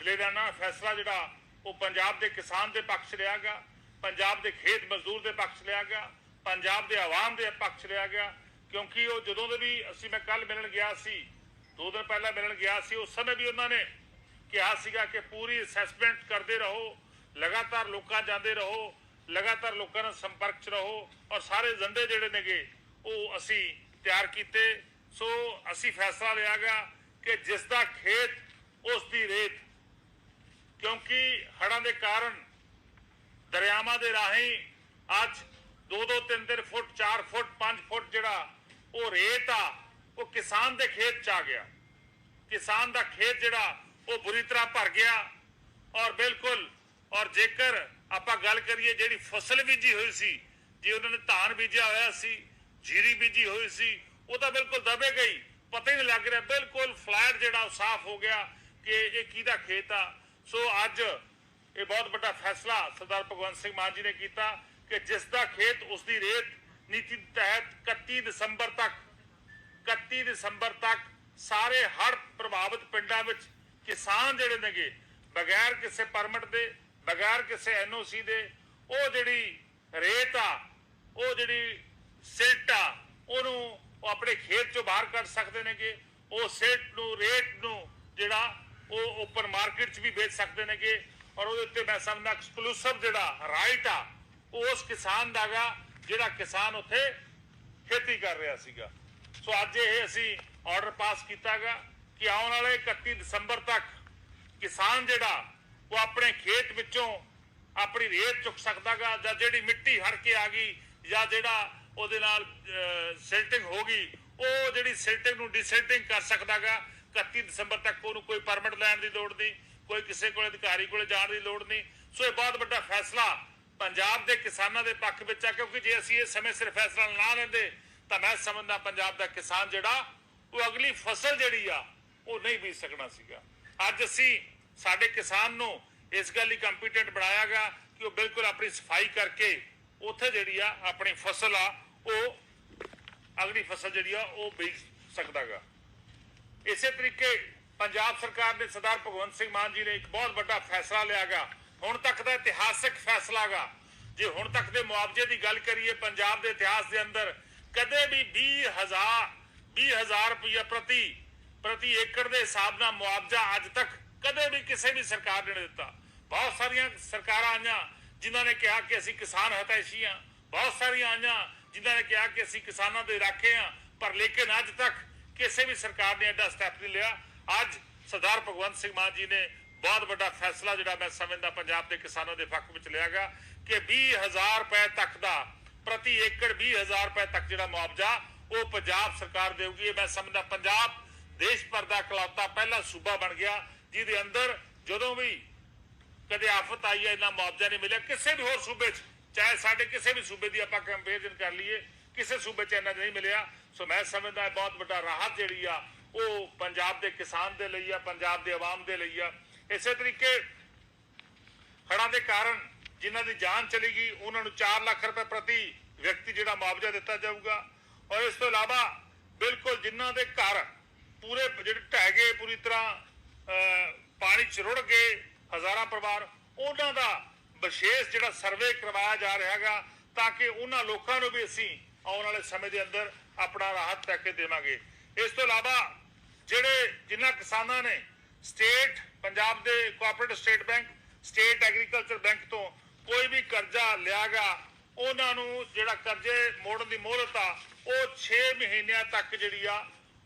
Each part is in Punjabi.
ਦਲੇਰਾਨਾ ਫੈਸਲਾ ਜਿਹੜਾ, ਉਹ ਪੰਜਾਬ ਦੇ ਕਿਸਾਨ ਦੇ ਪੱਖ 'ਚ ਲਿਆ ਗਿਆ, ਪੰਜਾਬ ਦੇ ਖੇਤ ਮਜ਼ਦੂਰ ਦੇ ਪੱਖ 'ਚ ਲਿਆ ਗਿਆ, ਪੰਜਾਬ ਦੇ ਆਵਾਮ ਦੇ ਪੱਖ 'ਚ ਲਿਆ ਗਿਆ, ਕਿਉਂਕਿ ਉਹ ਜਦੋਂ ਦੇ ਵੀ ਅਸੀਂ, ਮੈਂ ਕੱਲ ਮਿਲਣ ਗਿਆ ਸੀ, ਦੋ ਦਿਨ ਪਹਿਲਾਂ ਮਿਲਣ ਗਿਆ ਸੀ, ਉਸ ਸਮੇਂ ਵੀ ਉਹਨਾਂ ਨੇ ਕਿਹਾ ਸੀਗਾ ਕਿ ਪੂਰੀ ਅਸੈਸਮੈਂਟ ਕਰਦੇ ਰਹੋ, ਲਗਾਤਾਰ ਲੋਕਾਂ ਜਾਂਦੇ ਰਹੋ, ਲਗਾਤਾਰ ਲੋਕਾਂ ਨਾਲ ਸੰਪਰਕ 'ਚ ਰਹੋ, ਔਰ ਸਾਰੇ ਏਜੰਡੇ ਜਿਹੜੇ ਨੇਗੇ, ਉਹ ਅਸੀਂ ਤਿਆਰ ਕੀਤੇ। ਸੋ ਅਸੀਂ ਫੈਸਲਾ ਲਿਆ ਗਿਆ ਕਿ ਜਿਸ ਦਾ ਖੇਤ ਉਸ ਦੀ ਰੇਤ ਕਿਉਂਕਿ ਹੜ੍ਹਾਂ ਦੇ ਕਾਰਨ, ਦਰਿਆਵਾਂ ਦੇ ਰਾਹੀਂ ਅੱਜ 2-2 3-3 ਫੁੱਟ 4 ਫੁੱਟ 5 ਫੁੱਟ ਜਿਹੜਾ ਉਹ ਰੇਤ ਆ, ਉਹ ਕਿਸਾਨ ਦੇ ਖੇਤ ਚ ਆ ਗਿਆ। ਕਿਸਾਨ ਦਾ ਖੇਤ ਜਿਹੜਾ, ਉਹ ਬੁਰੀ ਤਰ੍ਹਾਂ ਭਰ ਗਿਆ। ਔਰ ਬਿਲਕੁਲ, ਔਰ ਜੇਕਰ ਆਪਾਂ ਗੱਲ ਕਰੀਏ ਜਿਹੜੀ ਫਸਲ ਬੀਜੀ ਹੋਈ ਸੀ, ਜੇ ਉਹਨਾਂ ਨੇ ਧਾਨ ਬੀਜਿਆ ਹੋਇਆ ਸੀ, ਜੀਰੀ ਬੀਜੀ ਹੋਈ ਸੀ, ਉਹ ਤਾਂ ਬਿਲਕੁਲ ਦਬੇ ਗਈ। ਪਤਾ ਹੀ ਨਹੀਂ ਲੱਗ ਰਿਹਾ, ਬਿਲਕੁਲ ਫਲੈਟ ਜਿਹੜਾ ਉਹ ਸਾਫ਼ ਹੋ ਗਿਆ ਕਿ ਇਹ ਕਿਹਦਾ ਖੇਤ ਆ। ਸੋ ਅੱਜ ਇਹ ਬਹੁਤ ਵੱਡਾ ਫੈਸਲਾ ਸਰਦਾਰ ਭਗਵੰਤ ਸਿੰਘ ਮਾਨ ਜੀ ਨੇ ਕੀਤਾ ਕਿ ਜਿਸ ਦਾ ਖੇਤ ਉਸ ਦੀ ਰੇਤ ਨੀਤੀ ਤਹਿਤ 31 ਦਸੰਬਰ ਤੱਕ 31 ਦਸੰਬਰ ਤੱਕ ਸਾਰੇ ਹੜ੍ਹ ਪ੍ਰਭਾਵਿਤ ਪਿੰਡਾਂ ਵਿੱਚ ਕਿਸਾਨ ਜਿਹੜੇ ਨੇਗੇ, ਬਗੈਰ ਕਿਸੇ ਪਰਮਿਟ ਦੇ, ਬਗੈਰ ਕਿਸੇ ਐਨਓਸੀ ਦੇ, ਉਹ ਜਿਹੜੀ ਰੇਤ ਆ, ਉਹ ਜਿਹੜੀ ਸਿਲਟ ਆ, ਉਹਨੂੰ ਉਹ ਆਪਣੇ ਖੇਤ ਚੋਂ ਬਾਹਰ ਕੱਢ ਸਕਦੇ ਨੇਗੇ, ਉਹ ਸਿਲਟ ਨੂੰ ਰੇਟ ਨੂੰ ਜਿਹੜਾ ਉਹ ਓਪਨ ਮਾਰਕੀਟ 'ਚ ਵੀ ਵੇਚ ਸਕਦੇ ਨੇਗੇ ਔਰ ਉਹਦੇ ਉੱਤੇ ਮੈਂ ਸਮਝਦਾ ਐਕਸਕਲੂਸਿਵ ਜਿਹੜਾ ਰਾਈਟ ਆ ਉਹ ਉਸ ਕਿਸਾਨ ਦਾਗਾ ਜਿਹੜਾ ਕਿਸਾਨ ਉੱਥੇ ਖੇਤੀ ਕਰ ਰਿਹਾ ਸੀਗਾ। ਸੋ ਅੱਜ ਇਹ ਅਸੀਂ ਆਰਡਰ ਪਾਸ ਕੀਤਾਗਾ ਕਿ ਆਉਣ ਵਾਲੇ 31 ਦਸੰਬਰ ਤੱਕ ਕਿਸਾਨ ਜਿਹੜਾ, ਉਹ ਆਪਣੇ ਖੇਤ ਵਿੱਚੋਂ ਆਪਣੀ ਰੇਤ ਚੁੱਕ ਸਕਦਾਗਾ ਜਾਂ ਜਿਹੜੀ ਮਿੱਟੀ ਹੜ ਕੇ ਆ ਗਈ, ਜਾਂ ਜਿਹੜਾ ਉਹਦੇ ਨਾਲ ਸਿਲਟਿੰਗ ਹੋ ਗਈ, ਉਹ ਜਿਹੜੀ ਸਿਲਟਿੰਗ ਨੂੰ ਡਿਸਿਲਟਿੰਗ ਕਰ ਸਕਦਾਗਾ 31 ਦਸੰਬਰ ਤੱਕ ਉਹਨੂੰ ਕੋਈ ਪਰਮਿਟ ਲੈਣ ਦੀ ਲੋੜ ਨਹੀਂ। ਕੋਈ ਕਿਸੇ ਕੋਲ ਅਧਿਕਾਰੀ ਕੋਲ ਜਾਣ ਦੀ ਲੋੜ ਨਹੀਂ। ਸੋ ਇਹ ਬਹੁਤ ਵੱਡਾ ਫੈਸਲਾ ਪੰਜਾਬ ਦੇ ਕਿਸਾਨਾਂ ਦੇ ਪੱਖ ਵਿੱਚ ਆ, ਕਿਉਂਕਿ ਜੇ ਅਸੀਂ ਇਹ ਸਮੇਂ ਸਿਰ ਫੈਸਲਾ ਨਾ ਲੈਂਦੇ, ਤਾਂ ਮੈਂ ਸਮਝਦਾ ਪੰਜਾਬ ਦਾ ਕਿਸਾਨ ਜਿਹੜਾ, ਉਹ ਅਗਲੀ ਫਸਲ ਜਿਹੜੀ ਆ, ਉਹ ਨਹੀਂ ਬੀਜ ਸਕਣਾ ਸੀਗਾ। ਅੱਜ ਅਸੀਂ ਸਾਡੇ ਕਿਸਾਨ ਨੂੰ ਇਸ ਗੱਲ ਲਈ ਕੰਪੀਟੈਂਟ ਬਣਾਇਆ ਬਣਾਇਆਗਾ ਕਿ ਉਹ ਬਿਲਕੁਲ ਆਪਣੀ ਸਫ਼ਾਈ ਕਰਕੇ ਉੱਥੇ ਜਿਹੜੀ ਆ, ਆਪਣੀ ਫਸਲ ਆ, ਉਹ ਅਗਲੀ ਫਸਲ ਜਿਹੜੀ ਆ, ਉਹ ਬੀਜ ਸਕਦਾਗਾ ਇਸੇ ਤਰੀਕੇ ਪੰਜਾਬ ਸਰਕਾਰ ਨੇ ਸਰਦਾਰ ਭਗਵੰਤ ਸਿੰਘ ਮਾਨ ਜੀ ਨੇ ਇੱਕ ਬਹੁਤ ਵੱਡਾ ਫੈਸਲਾ ਲਿਆਗਾ। ਹੁਣ ਤੱਕ ਦਾ ਇਤਿਹਾਸਿਕ ਫੈਸਲਾਗਾ। ਜੇ ਹੁਣ ਤੱਕ ਦੇ ਮੁਆਵਜ਼ੇ ਦੀ ਗੱਲ ਕਰੀਏ, ਪੰਜਾਬ ਦੇ ਇਤਿਹਾਸ ਦੇ ਅੰਦਰ ਕਦੇ ਵੀ 20000 20000 ਰੁਪਏ ਪ੍ਰਤੀ ਪ੍ਰਤੀ ਏਕੜ ਦੇ ਹਿਸਾਬ ਨਾਲ ਮੁਆਵਜ਼ਾ ਅੱਜ ਤੱਕ ਕਦੇ ਵੀ ਕਿਸੇ ਵੀ ਸਰਕਾਰ ਨੇ ਨਹੀਂ ਦਿੱਤਾ। ਬਹੁਤ ਸਾਰੀਆਂ ਸਰਕਾਰਾਂ ਆਈਆਂ ਜਿਨ੍ਹਾਂ ਨੇ ਕਿਹਾ ਕਿ ਅਸੀਂ ਕਿਸਾਨ ਹਤੈਸ਼ੀ ਹਾਂ ਬਹੁਤ ਸਾਰੀਆਂ ਆਈਆਂ ਜਿਨ੍ਹਾਂ ਨੇ ਕਿਹਾ ਕਿ ਅਸੀਂ ਕਿਸਾਨਾਂ ਦੇ ਰਾਖੇ ਹਾਂ ਪਰ ਲੇਕਿਨ ਅੱਜ ਤੱਕ ਕਿਸੇ ਵੀ ਸਰਕਾਰ ਨੇ ਐਡਾ ਸਟੈਪ ਨਹੀਂ ਲਿਆ। ਅੱਜ ਸਰਦਾਰ ਭਗਵੰਤ ਸਿੰਘ ਮਾਨ ਜੀ ਨੇ ਬਹੁਤ ਵੱਡਾ ਫੈਸਲਾ ਜਿਹੜਾ ਮੈਂ ਸਮਝਦਾ ਪੰਜਾਬ ਦੇ ਕਿਸਾਨਾਂ ਦੇ ਪੱਖ ਵਿੱਚ ਲਿਆਗਾ ਕਿ 20000 ਰੁਪਏ ਤੱਕ ਦਾ ਪ੍ਰਤੀ ਏਕੜ 20000 ਰੁਪਏ ਤੱਕ ਜਿਹੜਾ ਮੁਆਵਜ਼ਾ ਉਹ ਪੰਜਾਬ ਸਰਕਾਰ ਦੇਊਗੀ। ਇਹ ਮੈਂ ਸਮਝਦਾ ਪੰਜਾਬ ਦੇਸ਼ ਭਰ ਦਾ ਇਕਲੌਤਾ ਪਹਿਲਾ ਸੂਬਾ ਬਣ ਗਿਆ, ਜਿਹਦੇ ਅੰਦਰ ਜਦੋਂ ਵੀ ਕਦੇ ਆਫਤ ਆਈ ਹੈ, ਇੰਨਾ ਮੁਆਵਜ਼ਾ ਨਹੀਂ ਮਿਲਿਆ। ਕਿਸੇ ਵੀ ਹੋਰ ਸੂਬੇ 'ਚ, ਚਾਹੇ ਸਾਡੇ ਕਿਸੇ ਵੀ ਸੂਬੇ ਦੀ ਆਪਾਂ ਕੰਪੈਰੀਜ਼ਨ ਕਰ ਲਈਏ, ਕਿਸੇ ਸੂਬੇ 'ਚ ਇੰਨਾ ਨਹੀਂ ਮਿਲਿਆ। ਸੋ ਮੈਂ ਸਮਝਦਾ ਬਹੁਤ ਵੱਡਾ ਰਾਹਤ ਜਿਹੜੀ ਆ ਉਹ ਪੰਜਾਬ ਦੇ ਕਿਸਾਨ ਦੇ ਲਈ ਆ, ਪੰਜਾਬ ਦੇ ਆਵਾਮ ਦੇ ਲਈ ਆ। ਇਸੇ ਤਰੀਕੇ ਹੜ੍ਹਾਂ ਦੇ ਕਾਰਨ ਜਿਨ੍ਹਾਂ ਦੀ ਜਾਨ ਚਲੀ ਗਈ, ਉਹਨਾਂ ਨੂੰ 4 ਲੱਖ ਰੁਪਏ ਪ੍ਰਤੀ ਵਿਅਕਤੀ ਜਿਹੜਾ ਮੁਆਵਜ਼ਾ ਦਿੱਤਾ ਜਾਊਗਾ। ਔਰ ਇਸ ਤੋਂ ਇਲਾਵਾ ਬਿਲਕੁਲ ਜਿਨ੍ਹਾਂ ਦੇ ਘਰ ਪੂਰੇ ਜਿਹੜੇ ਢਹਿ ਗਏ, ਪੂਰੀ ਤਰ੍ਹਾਂ ਪਾਣੀ ਚ ਰੁੜ ਗਏ ਹਜ਼ਾਰਾਂ ਪਰਿਵਾਰ, ਉਹਨਾਂ ਦਾ ਵਿਸ਼ੇਸ਼ ਜਿਹੜਾ ਸਰਵੇ ਕਰਵਾਇਆ ਜਾ ਰਿਹਾ ਹੈਗਾ ਤਾਂ ਕਿ ਉਹਨਾਂ ਲੋਕਾਂ ਨੂੰ ਵੀ ਅਸੀਂ ਆਉਣ ਵਾਲੇ ਸਮੇਂ ਦੇ ਅੰਦਰ ਆਪਣਾ ਰਾਹਤ ਤੱਕ ਦੇਵਾਂਗੇ। ਇਸ ਤੋਂ ਇਲਾਵਾ ਜਿਹੜੇ ਜਿਨ੍ਹਾਂ ਕਿਸਾਨਾਂ ਨੇ ਸਟੇਟ, ਪੰਜਾਬ ਦੇ cooperative state bank, state agriculture bank ਤੋਂ ਕੋਈ ਵੀ ਕਰਜ਼ਾ ਲਿਆਗਾ, ਉਹਨਾਂ ਨੂੰ ਜਿਹੜਾ ਕਰਜ਼ੇ ਮੋੜਨ ਦੀ ਮੋਹਲਤ ਆ, ਉਹ 6 ਮਹੀਨਿਆਂ ਤੱਕ ਜਿਹੜੀ ਆ,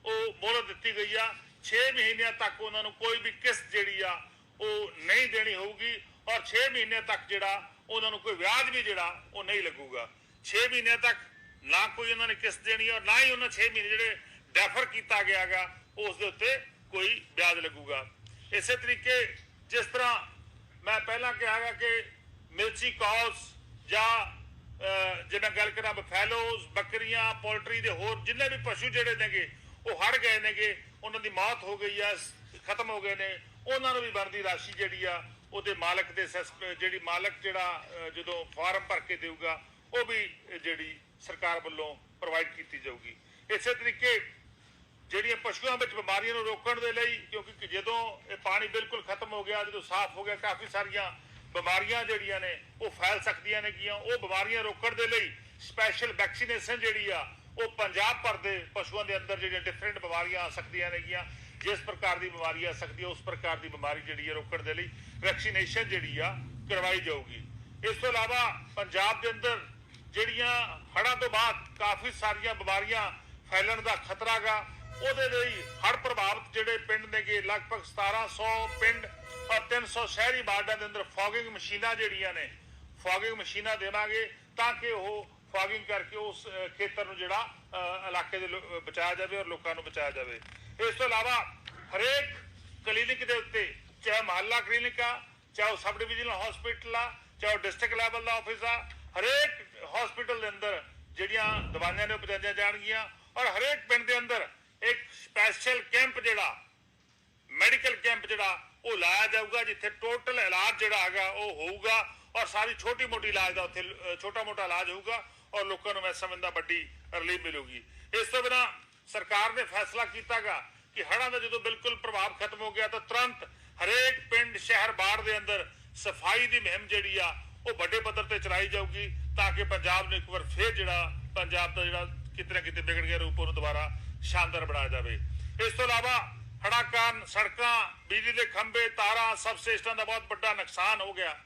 ਉਹ ਮੋਹਲਤ ਦਿੱਤੀ ਗਈ ਆ। 6 ਮਹੀਨਿਆਂ ਤੱਕ ਉਹਨਾਂ ਨੂੰ ਕੋਈ ਵੀ ਕਿਸ਼ਤ ਜਿਹੜੀ ਆ, ਉਹ ਨਹੀਂ ਦੇਣੀ ਹੋਊਗੀ ਔਰ 6 ਮਹੀਨਿਆਂ ਤੱਕ ਜਿਹੜਾ, ਉਹਨਾਂ ਨੂੰ ਕੋਈ ਵਿਆਜ ਵੀ ਜਿਹੜਾ, ਉਹ ਨਹੀਂ ਲੱਗੂਗਾ। 6 ਮਹੀਨਿਆਂ ਤੱਕ ਨਾ ਕੋਈ ਉਹਨਾਂ ਨੇ ਕਿਸ਼ਤ ਦੇਣੀ ਔਰ ਨਾ ਹੀ ਉਹਨਾਂ 6 ਮਹੀਨੇ ਜਿਹੜੇ ਡੈਫਰ ਕੀਤਾ ਗਿਆਗਾ ਉਸ ਦੇ ਉੱਤੇ ਕੋਈ ਵਿਆਜ ਲੱਗੂਗਾ। ਇਸੇ ਤਰੀਕੇ ਜਿਸ ਤਰ੍ਹਾਂ ਮੈਂ ਪਹਿਲਾਂ ਕਿਹਾਗਾ ਕਿ ਮਿਲਚੀ ਕੌਸ ਜਾਂ ਜੇ ਮੈਂ ਗੱਲ ਕਰਾਂ ਬਫੈਲੋਜ਼, ਬੱਕਰੀਆਂ, ਪੋਲਟਰੀ ਦੇ ਹੋਰ ਜਿੰਨੇ ਵੀ ਪਸ਼ੂ ਜਿਹੜੇ ਨੇਗੇ, ਉਹ ਹੜ ਗਏ ਨੇਗੇ, ਉਹਨਾਂ ਦੀ ਮੌਤ ਹੋ ਗਈ ਆ, ਖਤਮ ਹੋ ਗਏ ਨੇ, ਉਹਨਾਂ ਨੂੰ ਵੀ ਬਣਦੀ ਰਾਸ਼ੀ ਜਿਹੜੀ ਆ, ਉਹਦੇ ਮਾਲਕ ਦੇ ਜਿਹੜੀ ਮਾਲਕ ਜਿਹੜਾ ਜਦੋਂ ਫਾਰਮ ਭਰ ਕੇ ਦੇਊਗਾ, ਉਹ ਵੀ ਜਿਹੜੀ ਸਰਕਾਰ ਵੱਲੋਂ ਪ੍ਰੋਵਾਈਡ ਕੀਤੀ ਜਾਊਗੀ। ਇਸੇ ਤਰੀਕੇ ਜਿਹੜੀਆਂ ਪਸ਼ੂਆਂ ਵਿੱਚ ਬਿਮਾਰੀਆਂ ਨੂੰ ਰੋਕਣ ਦੇ ਲਈ, ਕਿਉਂਕਿ ਜਦੋਂ ਇਹ ਪਾਣੀ ਬਿਲਕੁਲ ਖਤਮ ਹੋ ਗਿਆ, ਜਦੋਂ ਸਾਫ਼ ਹੋ ਗਿਆ, ਕਾਫੀ ਸਾਰੀਆਂ ਬਿਮਾਰੀਆਂ ਜਿਹੜੀਆਂ ਨੇ, ਉਹ ਫੈਲ ਸਕਦੀਆਂ ਨੇ ਗੀਆਂ। ਉਹ ਬਿਮਾਰੀਆਂ ਰੋਕਣ ਦੇ ਲਈ ਸਪੈਸ਼ਲ ਵੈਕਸੀਨੇਸ਼ਨ ਜਿਹੜੀ ਆ, ਉਹ ਪੰਜਾਬ ਭਰ ਦੇ ਪਸ਼ੂਆਂ ਦੇ ਅੰਦਰ ਜਿਹੜੀਆਂ ਡਿਫਰੈਂਟ ਬਿਮਾਰੀਆਂ ਆ ਸਕਦੀਆਂ ਨੇ ਗੀਆਂ। ਜਿਸ ਪ੍ਰਕਾਰ ਦੀ ਬਿਮਾਰੀ ਆ ਸਕਦੀ ਹੈ ਉਸ ਪ੍ਰਕਾਰ ਦੀ ਬਿਮਾਰੀ ਜਿਹੜੀ ਹੈ ਰੋਕਣ ਦੇ ਲਈ ਵੈਕਸੀਨੇਸ਼ਨ ਜਿਹੜੀ ਆ, ਕਰਵਾਈ ਜਾਊਗੀ। ਇਸ ਤੋਂ ਇਲਾਵਾ ਪੰਜਾਬ ਦੇ ਅੰਦਰ ਜਿਹੜੀਆਂ ਹੜ੍ਹਾਂ ਤੋਂ ਬਾਅਦ ਕਾਫੀ ਸਾਰੀਆਂ ਬਿਮਾਰੀਆਂ ਫੈਲਣ ਦਾ ਖਤਰਾ ਗਾ ਉਹਦੇ ਲਈ ਹੜ ਪ੍ਰਭਾਵਿਤ ਜਿਹੜੇ ਪਿੰਡ ਨੇਗੇ, ਲਗਭਗ 1700 ਪਿੰਡ ਔਰ 300 ਸ਼ਹਿਰੀ ਵਾਰਡਾਂ ਦੇ ਅੰਦਰ ਫੌਗਿੰਗ ਮਸ਼ੀਨਾਂ ਜਿਹੜੀਆਂ ਨੇ, ਫੌਗਿੰਗ ਮਸ਼ੀਨਾਂ ਦੇਵਾਂਗੇ ਤਾਂ ਕਿ ਉਹ ਫੌਗਿੰਗ ਕਰਕੇ ਉਸ ਖੇਤਰ ਨੂੰ ਜਿਹੜਾ ਇਲਾਕੇ ਦੇ ਬਚਾਇਆ ਜਾਵੇ ਔਰ ਲੋਕਾਂ ਨੂੰ ਬਚਾਇਆ ਜਾਵੇ। ਇਸ ਤੋਂ ਇਲਾਵਾ ਹਰੇਕ ਕਲੀਨਿਕ ਦੇ ਉੱਤੇ, ਚਾਹੇ ਮਹੱਲਾ ਕਲੀਨਿਕ ਆ, ਚਾਹੇ ਉਹ ਸਬ ਡਿਵੀਜ਼ਨਲ ਹਸਪੀਟਲ ਆ, ਚਾਹੇ ਉਹ ਡਿਸਟ੍ਰਿਕਟ ਲੈਵਲ ਦਾ ਆਫਿਸ ਆ, ਹਰੇਕ ਹਸਪੀਟਲ ਦੇ ਅੰਦਰ ਜਿਹੜੀਆਂ ਦਵਾਈਆਂ ਨੇ ਉਹ ਪਹੁੰਚਾਈਆਂ ਜਾਣਗੀਆਂ ਔਰ ਹਰੇਕ ਪਿੰਡ ਦੇ ਅੰਦਰ ਇੱਕ ਸਪੈਸ਼ਲ ਕੈਂਪ ਜਿਹੜਾ ਮੈਡੀਕਲ ਕੈਂਪ ਜਿਹੜਾ, ਉਹ ਲਾਇਆ ਜਾਊਗਾ, ਜਿੱਥੇ ਟੋਟਲ ਇਲਾਜ ਜਿਹੜਾ ਹੈਗਾ, ਉਹ ਹੋਊਗਾ ਔਰ ਸਾਰੀ ਛੋਟੀ ਮੋਟੀ ਇਲਾਜ ਦਾ ਉੱਥੇ ਛੋਟਾ ਮੋਟਾ ਇਲਾਜ ਹੋਊਗਾ ਔਰ ਲੋਕਾਂ ਨੂੰ ਮੈਂ ਸਮਝਦਾ ਵੱਡੀ ਰਿਲੀਫ ਮਿਲੂਗੀ। ਇਸ ਤੋਂ ਬਿਨਾ ਸਰਕਾਰ ਨੇ ਫੈਸਲਾ ਕੀਤਾਗਾ ਕਿ ਹੜ੍ਹਾਂ ਦਾ ਜਦੋਂ ਬਿਲਕੁਲ ਪ੍ਰਭਾਵ ਖਤਮ ਹੋ ਗਿਆ, ਤਾਂ ਤੁਰੰਤ ਹਰੇਕ ਪਿੰਡ, ਸ਼ਹਿਰ, ਬਾੜ ਦੇ ਅੰਦਰ ਸਫ਼ਾਈ ਦੀ ਮੁਹਿੰਮ ਜਿਹੜੀ ਆ, ਉਹ ਵੱਡੇ ਪੱਧਰ ਤੇ ਚਲਾਈ ਜਾਊਗੀ, ਤਾਂ ਕਿ ਪੰਜਾਬ ਨੂੰ ਇੱਕ ਵਾਰ ਫੇਰ ਜਿਹੜਾ ਪੰਜਾਬ ਦਾ ਜਿਹੜਾ ਕਿਤੇ ਨਾ ਕਿਤੇ ਵਿਗੜ ਗਿਆ ਰੂਪ, ਉਹਨੂੰ ਦੁਬਾਰਾ ਸ਼ਾਨਦਾਰ ਬਣਾਇਆ ਜਾਵੇ। ਇਸ ਤੋਂ ਇਲਾਵਾ ਹੜ੍ਹਾਂ ਕਾਰਨ ਸੜਕਾਂ, ਬਿਜਲੀ ਦੇ ਖੰਭੇ, ਤਾਰਾਂ ਸਬ ਸਟੇਸ਼ਨਾਂ ਦਾ ਬਹੁਤ ਵੱਡਾ ਨੁਕਸਾਨ ਹੋ ਗਿਆ।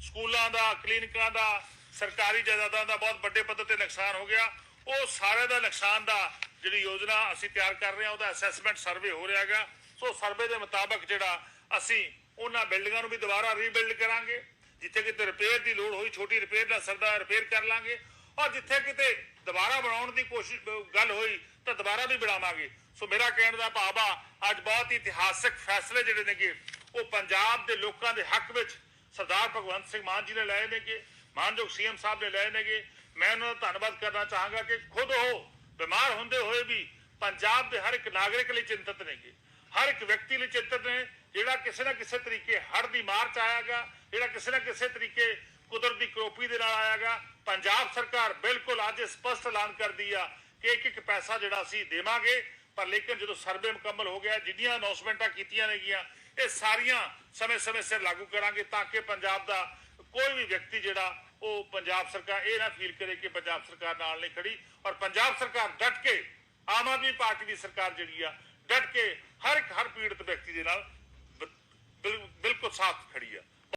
ਸਕੂਲਾਂ ਦਾ, ਕਲੀਨਿਕਾਂ ਦਾ, ਸਰਕਾਰੀ ਜਾਇਦਾਦਾਂ ਦਾ ਬਹੁਤ ਵੱਡੇ ਪੱਧਰ ਤੇ ਨੁਕਸਾਨ ਹੋ ਗਿਆ। ਉਹ ਸਾਰੇ ਦਾ ਨੁਕਸਾਨ ਦਾ ਜਿਹੜੀ ਯੋਜਨਾ ਅਸੀਂ ਤਿਆਰ ਕਰ ਰਹੇ ਹਾਂ, ਉਹਦਾ ਅਸੈਸਮੈਂਟ ਸਰਵੇ ਹੋ ਰਿਹਾ ਹੈਗਾ। ਸੋ ਸਰਵੇ ਦੇ ਮੁਤਾਬਕ ਜਿਹੜਾ ਅਸੀਂ ਉਹਨਾਂ ਬਿਲਡਿੰਗਾਂ ਨੂੰ ਵੀ ਦੁਬਾਰਾ ਰੀਬਿਲਡ ਕਰਾਂਗੇ। ਜਿੱਥੇ ਕਿਤੇ ਰਿਪੇਅਰ ਦੀ ਲੋੜ ਹੋਈ, ਛੋਟੀ ਰਿਪੇਅਰ ਦਾ ਸਰਦਾ ਰਿਪੇਅਰ ਕਰ ਲਾਂਗੇ। ਔਰ ਜਿੱਥੇ ਕਿਤੇ ਦੁਬਾਰਾ ਬਣਾਉਣ ਦੀ ਕੋਸ਼ਿਸ਼ ਗੱਲ ਹੋਈ ਤਾਂ ਦੁਬਾਰਾ ਵੀ ਬਣਾਵਾਂਗੇ। ਸੋ ਮੇਰਾ ਕਹਿਣ ਦਾ ਭਾਵ ਆ, ਅੱਜ ਬਹੁਤ ਇਤਿਹਾਸਕ ਫੈਸਲੇ ਜਿਹੜੇ ਨੇਗੇ, ਉਹ ਪੰਜਾਬ ਦੇ ਲੋਕਾਂ ਦੇ ਹੱਕ ਵਿੱਚ ਸਰਦਾਰ ਭਗਵੰਤ ਸਿੰਘ ਮਾਨ ਜੀ ਨੇ ਲਏ ਨੇਗੇ, ਮਾਨਯੋਗ ਸੀਐਮ ਸਾਹਿਬ ਨੇ ਲਏ ਨੇਗੇ। ਮੈਂ ਉਹਨਾਂ ਦਾ ਧੰਨਵਾਦ ਕਰਨਾ ਚਾਹਾਂਗਾ ਕਿ ਖੁਦ ਉਹ ਬਿਮਾਰ ਹੁੰਦੇ ਹੋਏ ਵੀ ਪੰਜਾਬ ਦੇ ਹਰ ਇੱਕ ਨਾਗਰਿਕ ਲਈ ਚਿੰਤਤ ਨੇਗੇ। ਹਰ ਇੱਕ ਵਿਅਕਤੀ ਲਈ ਚਿੰਤਤ ਨੇ, ਜਿਹੜਾ ਕਿਸੇ ਨਾ ਕਿਸੇ ਤਰੀਕੇ ਹੜ ਦੀ ਮਾਰ ਚ ਆਇਆਗਾ, ਜਿਹੜਾ ਕਿਸੇ ਨਾ ਕਿਸੇ ਤਰੀਕੇ ਕੁਦਰਤ ਦੀ ਕਰੋਪੀ ਦੇ ਨਾਲ ਆਇਆਗਾ। ਪੰਜਾਬ ਸਰਕਾਰ ਬਿਲਕੁਲ ਅੱਜ ਸਪਸ਼ਟ ਐਲਾਨ ਕਰਦੀ ਆ ਕਿ ਇੱਕ ਇੱਕ ਪੈਸਾ ਜਿਹੜਾ ਅਸੀਂ ਦੇਵਾਂਗੇ। ਪਰ ਲੇਕਿਨ ਜਦੋਂ ਸਰਵੇ ਮੁਕੰਮਲ ਹੋ ਗਿਆ, ਜਿੰਨੀਆਂ ਅਨਾਉਂਸਮੈਂਟਾਂ ਕੀਤੀਆਂ ਨੇਗੀਆਂ, ਇਹ ਸਾਰੀਆਂ ਸਮੇਂ-ਸਮੇਂ ਸਿਰ ਲਾਗੂ ਕਰਾਂਗੇ ਤਾਂ ਕਿ ਪੰਜਾਬ ਦਾ ਕੋਈ ਵੀ ਵਿਅਕਤੀ ਜਿਹੜਾ, ਉਹ ਪੰਜਾਬ ਸਰਕਾਰ, ਇਹ ਨਾ ਫੀਲ ਕਰੇ ਕਿ ਪੰਜਾਬ ਸਰਕਾਰ ਨਾਲ ਨਹੀਂ ਖੜੀ ਔਰ ਪੰਜਾਬ ਸਰਕਾਰ ਡਟ ਕੇ, ਆਮ ਆਦਮੀ ਪਾਰਟੀ ਦੀ ਸਰਕਾਰ ਜਿਹੜੀ ਆ, ਡਟ ਕੇ ਹਰ ਇੱਕ, ਹਰ ਪੀੜਤ ਵਿਅਕਤੀ ਦੇ ਨਾਲ ਬਿਲਕੁਲ ਸਾਥ ਖੜੀ ਆ।